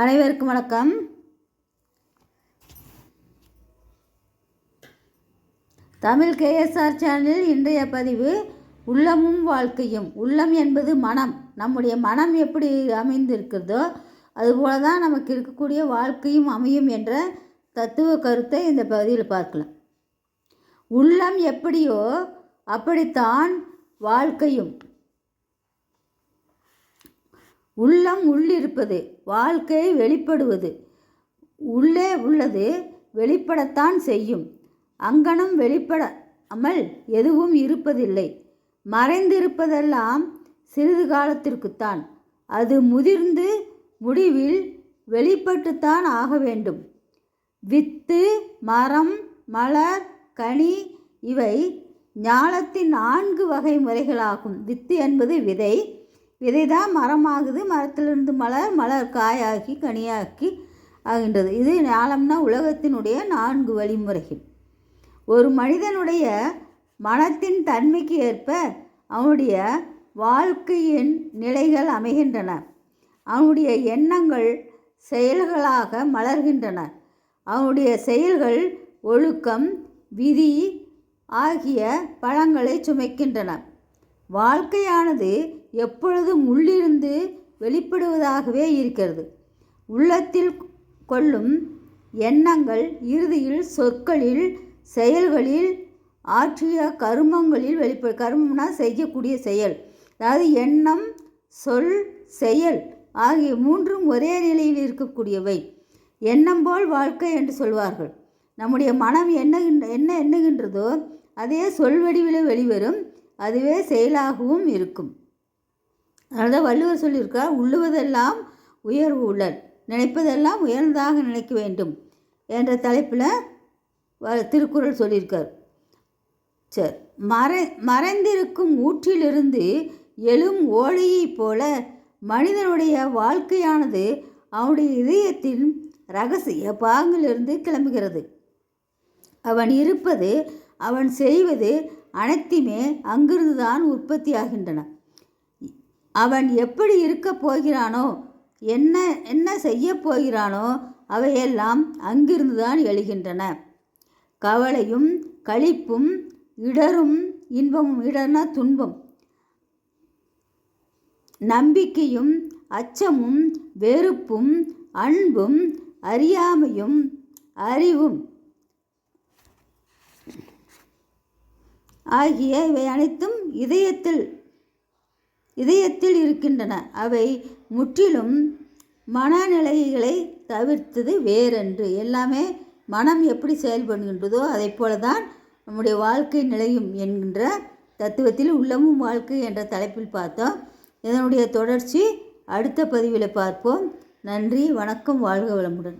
அனைவருக்கும் வணக்கம். தமிழ் கேஎஸ்ஆர் சேனலில் இன்றைய பதிவு உள்ளமும் வாழ்க்கையும். உள்ளம் என்பது மனம். நம்முடைய மனம் எப்படி அமைந்திருக்கிறதோ அதுபோல தான் நமக்கு இருக்கக்கூடிய வாழ்க்கையும் அமையும் என்ற தத்துவ கருத்தை இந்த பகுதியில் பார்க்கலாம். உள்ளம் எப்படியோ அப்படித்தான் வாழ்க்கையும். உள்ளம் உள்ளிருப்பது வாழ்க்கை வெளிப்படுவது. உள்ளே உள்ளது வெளிப்படத்தான் செய்யும். அங்கனம் வெளிப்படாமல் எதுவும் இருப்பதில்லை. மறைந்திருப்பதெல்லாம் சிறிது காலத்திற்குத்தான். அது முதிர்ந்து முடிவில் வெளிப்பட்டுத்தான் ஆக வேண்டும். வித்து மரம் மலர் கனி இவை ஞாலத்தின் நான்கு வகை முறைகளாகும். வித்து என்பது விதை விதை தான் மரமாகுது மரத்திலிருந்து மலர் மலர் காயாக்கி கனியாக்கி ஆகின்றது. இது ஞாலம்னா உலகத்தினுடைய நான்கு வழிமுறைகள். ஒரு மனிதனுடைய மனத்தின் தன்மைக்கு ஏற்ப அவனுடைய வாழ்க்கையின் நிலைகள் அமைகின்றன. அவனுடைய எண்ணங்கள் செயல்களாக மலர்கின்றன. அவனுடைய செயல்கள் ஒழுக்கம் விதி ஆகிய பழங்களை சுமைக்கின்றன. வாழ்க்கையானது எப்பொழுதும் உள்ளிருந்து வெளிப்படுவதாகவே இருக்கிறது. உள்ளத்தில் கொள்ளும் எண்ணங்கள் இறுதியில் சொற்களில் செயல்களில் ஆற்றிய கருமங்களில் வெளிப்ப கருமம்னா செய்யக்கூடிய செயல். அதாவது எண்ணம் சொல் செயல் ஆகிய மூன்றும் ஒரே நிலையில் இருக்கக்கூடியவை. எண்ணம் போல் வாழ்க்கை என்று சொல்வார்கள். நம்முடைய மனம் எண்ணுகின்ற என்ன எண்ணுகின்றதோ அதே சொல் வடிவில் வெளிவரும். அதுவே செயலாகவும் இருக்கும். அதனால் வள்ளுவர் சொல்லியிருக்கார் உள்ளுவதெல்லாம் உயர்வு உள்ளல் நினைப்பதெல்லாம் உயர்ந்ததாக நினைக்க வேண்டும் என்ற தலைப்பில் வ திருக்குறள் சொல்லியிருக்கார். சரி மறை மறைந்திருக்கும் ஊற்றிலிருந்து எழும் ஓலையைப் போல மனிதனுடைய வாழ்க்கையானது அவனுடைய இதயத்தின் ரகசிய பாங்கிலிருந்து கிளம்புகிறது. அவன் இருப்பது அவன் செய்வது அனைத்துமே அங்கிருந்து தான் உற்பத்தியாகின்றன. அவன் எப்படி இருக்கப் போகிறானோ என்ன என்ன செய்ய போகிறானோ அவையெல்லாம் அங்கிருந்து தான் எழுகின்றன. கவலையும் களிப்பும் இடரும் இன்பமும் இடர்னா துன்பம். நம்பிக்கையும் அச்சமும் வெறுப்பும் அன்பும் அறியாமையும் அறிவும் ஆகிய இவை அனைத்தும் இதயத்தில் இதயத்தில் இருக்கின்றன. அவை முற்றிலும் மனநிலைகளை தவிர்த்தது வேறென்று. எல்லாமே மனம் எப்படி செயல்படுகின்றதோ அதை போல தான் நம்முடைய வாழ்க்கை நிலையும் என்கின்ற தத்துவத்தில் உள்ளமும் வாழ்க்கை என்ற தலைப்பில் பார்த்தோம். இதனுடைய தொடர்ச்சி அடுத்த பதிவில் பார்ப்போம். நன்றி வணக்கம் வாழ்க வளமுடன்.